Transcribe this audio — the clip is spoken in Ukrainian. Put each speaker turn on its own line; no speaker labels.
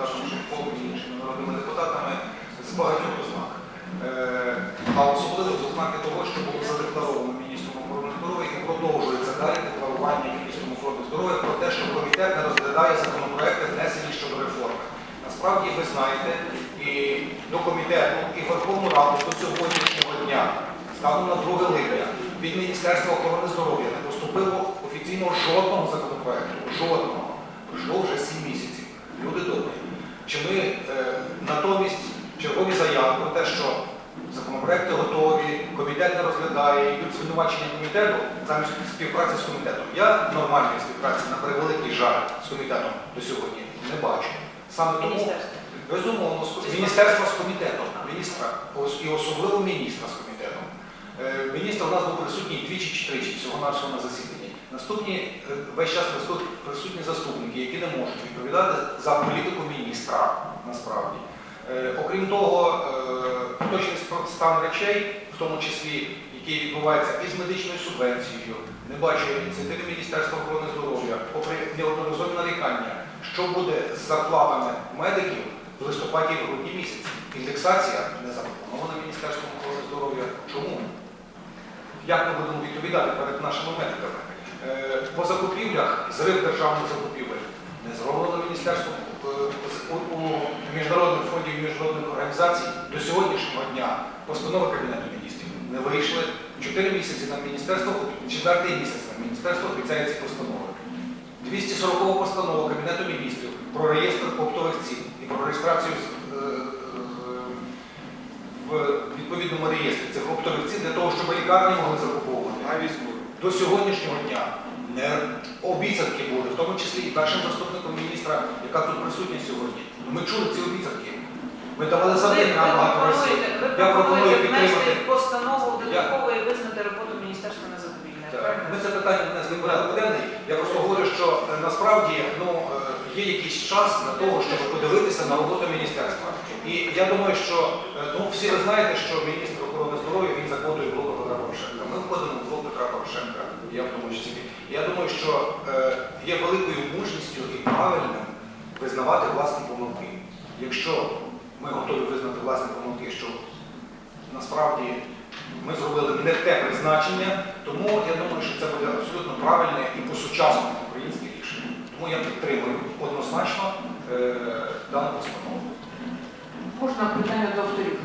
Наташою Шевковою і іншими народними депутатами з багатьох ознак. Е, а особливо з ознаки того, що було задекларовано міністром охорони здоров'я і продовжується далі декларування міністром охорони здоров'я про те, що комітет не розглядає законопроекти, внесені щодо реформи. Насправді, ви знаєте, і до комітету, і Верховну Раду до сьогоднішнього дня, станом на 2 липня, від Міністерства охорони здоров'я не поступило офіційно жодного законопроекту. Жодного. Пройшло вже 7 місяців. Люди добрі. Чи ми е, натомість чергові заяви про те, що законопроекти готові, комітет не розглядає, йдуть звинувачення комітету замість співпраці з комітетом. Я нормальної співпраці на превеликий жаль з комітетом до сьогодні не бачу. Саме тому безумовно міністерства з комітетом, міністра і особливо міністра з комітетом. Е, Міністр у нас був присутній двічі чи тричі всього нашого на засіданні. Наступні е, весь час присутні заступники, які не можуть відповідати за політику міністра насправді. Е, Окрім того, е, точний стан речей, в тому числі, який відбувається із медичною субвенцією, не бачу ініціативи Міністерства охорони здоров'я, попри неодноразові нарікання, що буде з зарплатами медиків в листопаді і грудні місяці. Індексація не запропонована Міністерством охорони здоров'я. Чому? Як ми будемо відповідати перед нашими медиками? Е, По закупівлях, зрив державних закупівель не зроблено Міністерством е, у, міжнародних фондів міжнародних організацій до сьогоднішнього дня постанови Кабінету міністрів не вийшли. Чотири місяці на міністерство, четвертий місяць на міністерство обіцяє ці постанови. 240 постанова Кабінету міністрів про реєстр оптових цін і про реєстрацію е, в відповідному реєстрі цих оптових цін для того, щоб лікарні могли закуповувати. До сьогоднішнього дня не обіцянки були, в тому числі і першим заступником міністра, яка тут присутня сьогодні. Ну, Ми чули ці обіцянки. Ми давали завдання на багато разів. Я пропоную підтримати.
постанову додатково і визнати роботу Міністерства. Так. Ми
це питання внесли в порядок денний. Я просто говорю, що е, насправді ну, е, є якийсь час для того, щоб подивитися на роботу міністерства. І я думаю, що е, ну, всі ви знаєте, що міністр охорони здоров'я він закладує блок Петра Порошенка. Ми входимо в блок Петра Порошенка, я в тому числі. І Я думаю, що е, є великою мужністю і правильним визнавати власні помилки. Якщо ми готові визнати власні помилки, що насправді ми зробили не те призначення, тому я думаю, що це буде абсолютно правильне і по-сучасному українське рішення. Тому я підтримую однозначно е, дану постанову.
Можна питання до авторів?